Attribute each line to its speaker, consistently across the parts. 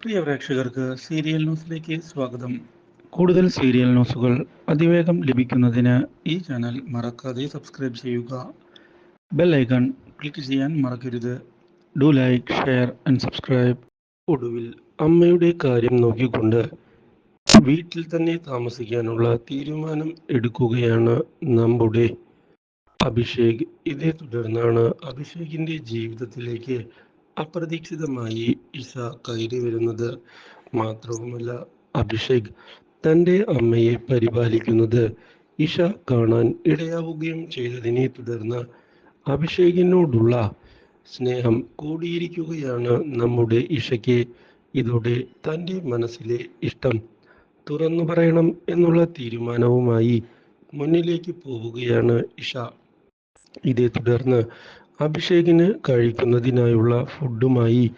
Speaker 1: പ്രിയ പ്രേക്ഷകർക്ക് സീരിയൽ ന്യൂസിലേക്ക് സ്വാഗതം. കൂടുതൽ സീരിയൽ ന്യൂസുകൾ അതിവേഗം ലഭിക്കുന്നതിന് ഈ ചാനൽ മറക്കാതെ സബ്സ്ക്രൈബ് ചെയ്യുക. ബെൽ ഐക്കൺ ക്ലിക്ക് ചെയ്യാൻ മറക്കരുത്. Do like share and subscribe.
Speaker 2: ഒടുവിൽ അമ്മയുടെ കാര്യം നോക്കിക്കൊണ്ട് വീട്ടിൽ തന്നെ താമസിക്കാനുള്ള തീരുമാനം എടുക്കുകയാണ് നമ്മുടെ അഭിഷേക്. ഇതേ തുടർന്നാണ് അഭിഷേകിന്റെ ജീവിതത്തിലേക്ക് അപ്രതീക്ഷിതമായി ഇഷ കയറി വരുന്നത് മാത്രവുമല്ല അഭിഷേക് തന്റെ അമ്മയെ പരിപാലിക്കുന്നത് ഇഷ കാണാൻ ഇടയാവുകയും ചെയ്തതിനെ തുടർന്ന് അഭിഷേകിനോടുള്ള സ്നേഹം കൂടിയിരിക്കുകയാണ് നമ്മുടെ ഇഷയ്ക്ക്. ഇതോടെ തന്റെ മനസ്സിലെ ഇഷ്ടം തുറന്നു പറയണം എന്നുള്ള തീരുമാനവുമായി മുന്നിലേക്ക് പോവുകയാണ് ഇഷ. ഇതേ തുടർന്ന് അഭിഷേകിന് കഴിക്കുന്നതിനായുള്ള ഫുഡുമായി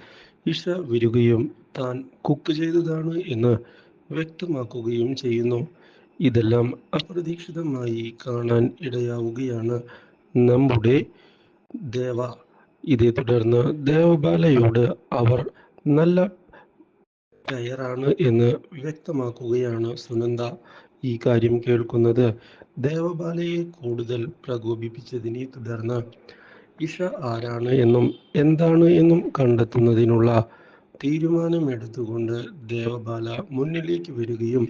Speaker 2: ഇഷ വരികയും താൻ കുക്ക് ചെയ്തതാണ് എന്ന് വ്യക്തമാക്കുകയും ചെയ്യുന്നു. ഇതെല്ലാം അപ്രതീക്ഷിതമായി കാണാൻ ഇടയാവുകയാണ് നമ്മുടെ ദേവ. ഇതേ തുടർന്ന് ദേവബാലയോട് അവർ നല്ല പെയറാണ് എന്ന് വ്യക്തമാക്കുകയാണ് സുനന്ദ. ഈ കാര്യം കേൾക്കുന്നത് ദേവബാലയെ കൂടുതൽ പ്രകോപിപ്പിച്ചതിനെ തുടർന്ന് ഇഷ ആരാണ് എന്നും എന്താണ് എന്നും കണ്ടെത്തുന്നതിനുള്ള തീരുമാനമെടുത്തുകൊണ്ട് ദേവബാല മുന്നിലേക്ക് വരികയും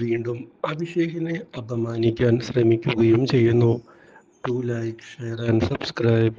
Speaker 2: വീണ്ടും അഭിഷേകിനെ അപമാനിക്കാൻ ശ്രമിക്കുകയും ചെയ്യുന്നു. Do like share and subscribe